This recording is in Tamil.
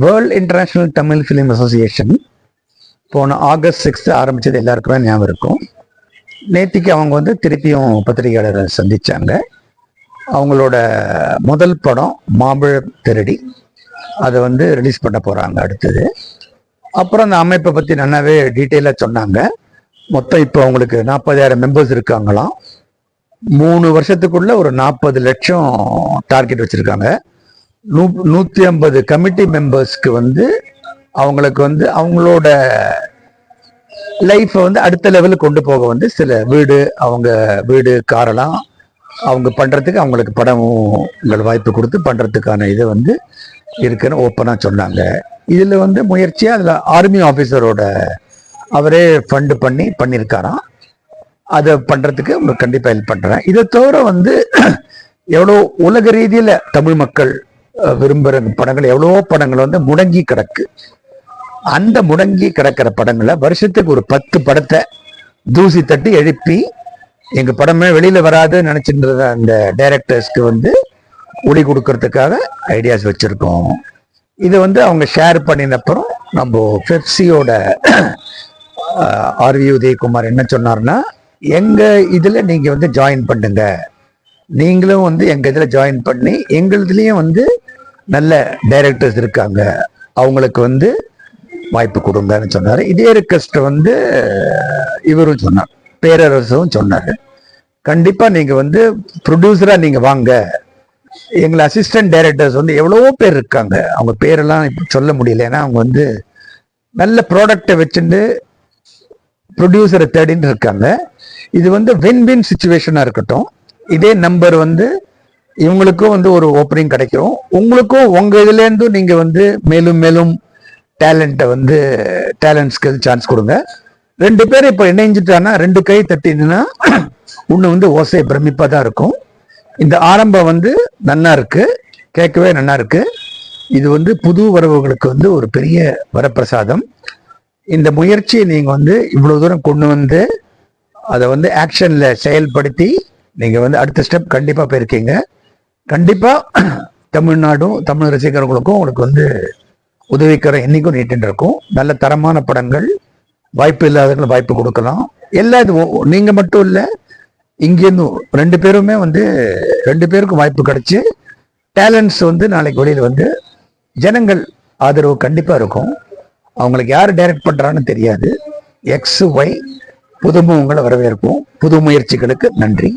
World international Tamil film association போன ஆகஸ்ட் சிக்ஸ்த் ஆரம்பித்தது எல்லாருக்குமே ஞாபகம் இருக்கும். நேற்றுக்கு அவங்க வந்து திருப்பியும் பத்திரிகையாளரை சந்தித்தாங்க அவங்களோட முதல் படம் மாம்பழ திருடி அதை வந்து ரிலீஸ் பண்ண போகிறாங்க அடுத்தது. அப்புறம் அந்த அமைப்பை பற்றி நல்லாவே டீட்டெயிலாக சொன்னாங்க. மொத்தம் இப்போ அவங்களுக்கு நாற்பதாயிரம் மெம்பர்ஸ் இருக்காங்களாம். மூணு வருஷத்துக்குள்ள ஒரு நாற்பது லட்சம் டார்கெட் வச்சுருக்காங்க. நூ நூற்றி ஐம்பது கமிட்டி மெம்பர்ஸ்க்கு வந்து அவங்களுக்கு வந்து அவங்களோட லைஃப்பை வந்து அடுத்த லெவலுக்கு கொண்டு போக வந்து சில வீடு அவங்க வீடு காரெல்லாம் அவங்க பண்ணுறதுக்கு அவங்களுக்கு படமும் வாய்ப்பு கொடுத்து பண்ணுறதுக்கான இதை வந்து இருக்குன்னு ஓப்பனாக சொன்னாங்க. இதில் வந்து முயற்சியாக அதில் ஆர்மி ஆஃபீஸரோட அவரே ஃபண்டு பண்ணி பண்ணியிருக்காராம். அதை பண்ணுறதுக்கு உங்களுக்கு கண்டிப்பாக ஹெல்ப் பண்ணுறேன் இதை தவிர வந்து எவ்வளோ உலக ரீதியில் தமிழ் மக்கள் விரும்புகிற படங்கள் எவ்வளவோ படங்கள் வந்து முடங்கி கிடக்கு. அந்த முடங்கி கிடக்கிற படங்களை வருஷத்துக்கு ஒரு பத்து படத்தை தூசி தட்டி எழுப்பி எங்க படமே வெளியில வராதுன்னு நினைச்சிட்டு அந்த டைரக்டர்ஸ்க்கு வந்து ஒளி கொடுக்கறதுக்காக ஐடியாஸ் வச்சிருக்கோம். இதை வந்து அவங்க ஷேர் பண்ணின அப்புறம் நம்ம பெப்சியோட ஆர்வி உதயகுமார் என்ன சொன்னார்னா எங்க இதுல நீங்க வந்து ஜாயின் பண்ணுங்க. நீங்களும் வந்து எங்க இதுல ஜாயின் பண்ணி எங்களுதுலயும் வந்து நல்ல டைரக்டர்ஸ் இருக்காங்க. அவங்களுக்கு வந்து வாய்ப்பு கொடுங்கன்னு சொன்னார். இதே ரிக்வஸ்ட் வந்து இவரும் சொன்னார். பேரரசும் சொன்னார். கண்டிப்பா நீங்க வந்து ப்ரொடியூசரா நீங்க வாங்க. எங்களை அசிஸ்டன்ட் டைரக்டர்ஸ் வந்து எவ்வளவோ பேர் இருக்காங்க. அவங்க பேரெல்லாம் இப்போ சொல்ல முடியல. ஏன்னா அவங்க வந்து நல்ல ப்ராடக்டை வச்சுட்டு ப்ரொடியூசரை தேடின்னு இருக்காங்க. இது வந்து வின் வின் சுச்சுவேஷனாக இருக்கட்டும். இதே நம்பர் வந்து இவங்களுக்கும் வந்து ஒரு ஓப்பனிங் கிடைக்கும். உங்களுக்கும் உங்க இதுலேருந்து நீங்க வந்து மேலும் மேலும் டேலண்ட்டை வந்து டேலண்ட்ஸ்க்கு சான்ஸ் கொடுங்க. ரெண்டு பேரும் இப்போ இணைஞ்சிட்டான்னா ரெண்டு கை தட்டினா ஒன்று வந்து ஓசை பிரமிப்பாக தான் இருக்கும். இந்த ஆரம்பம் வந்து நன்னா இருக்கு. கேட்கவே நல்லா இருக்கு. இது வந்து புது வரவுகளுக்கு வந்து ஒரு பெரிய வரப்பிரசாதம். இந்த முயற்சியை நீங்கள் வந்து இவ்வளோ தூரம் கொண்டு வந்து அதை வந்து ஆக்ஷனில் செயல்படுத்தி நீங்கள் வந்து அடுத்த ஸ்டெப் கண்டிப்பாக போயிருக்கீங்க. கண்டிப்பா தமிழ்நாடும் தமிழ் ரசிகர்களுக்கும் உங்களுக்கு வந்து உதவிக்கிற என்றைக்கும் நீட்டு இருக்கும் நல்ல தரமான படங்கள் வாய்ப்பு இல்லாதவங்களுக்கு வாய்ப்பு கொடுக்கலாம். எல்லா இது நீங்கள் நீங்க மட்டும் இல்லை இங்கேருந்து ரெண்டு பேருமே வந்து ரெண்டு பேருக்கும் வாய்ப்பு கிடைச்சி டேலண்ட்ஸ் வந்து நாளைக்கு வெளியில் வந்து ஜனங்கள் ஆதரவு கண்டிப்பாக இருக்கும். அவங்களுக்கு யார் டைரக்ட் பண்ணுறான்னு தெரியாது. எக்ஸ் ஒய் புதுமுகங்களை வரவேற்போம். புது முயற்சிகளுக்கு நன்றி.